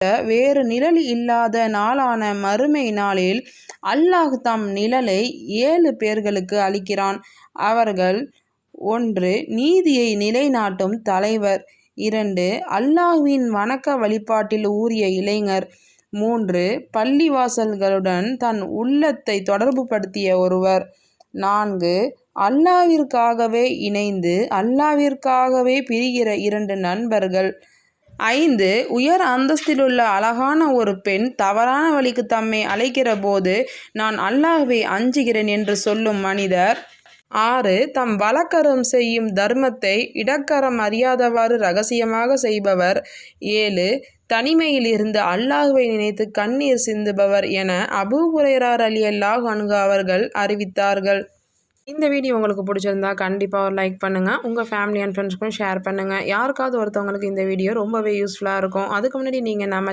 வேறு நிழல் இல்லாத நாளான மறுமை நாளில் அல்லாஹ் தம் நிழலை ஏழு பேர்களுக்கு அளிக்கிறான். அவர்கள் ஒன்று நீதியை நிலைநாட்டும் தலைவர். இரண்டு அல்லாஹ்வின் வணக்க வழிபாட்டில் ஊறிய இளைஞர். மூன்று பள்ளிவாசல்களுடன் தன் உள்ளத்தை தொடர்புபடுத்திய ஒருவர். நான்கு அல்லாவிற்காகவே இணைந்து அல்லாவிற்காகவே பிரிகிற இரண்டு நண்பர்கள். ஐந்து உயர் அந்தஸ்திலுள்ள அழகான ஒரு பெண் தவறான வழிக்கு தம்மை அழைக்கிற போது நான் அல்லாஹ்வை அஞ்சுகிறேன் என்று சொல்லும் மனிதர். ஆறு தம் வழக்கரம் செய்யும் தர்மத்தை இடக்கரம் அறியாதவாறு ரகசியமாக செய்பவர். ஏழு தனிமையில் இருந்து அல்லாஹுவை நினைத்து கண்ணீர் சிந்துபவர் என அபூ ஹுரைரார் அலி அல்லாஹ் அன்ஹு அவர்கள் அறிவித்தார்கள். இந்த வீடியோ உங்களுக்கு பிடிச்சிருந்தா கண்டிப்பாக ஒரு லைக் பண்ணுங்கள் உங்கள் ஃபேமிலி அண்ட் ஃப்ரெண்ட்ஸ்க்கும் ஷேர் பண்ணுங்கள் யாருக்காவது ஒருத்தவங்களுக்கு இந்த வீடியோ ரொம்பவே யூஸ்ஃபுல்லாக இருக்கும். அதுக்கு முன்னாடி நீங்கள் நம்ம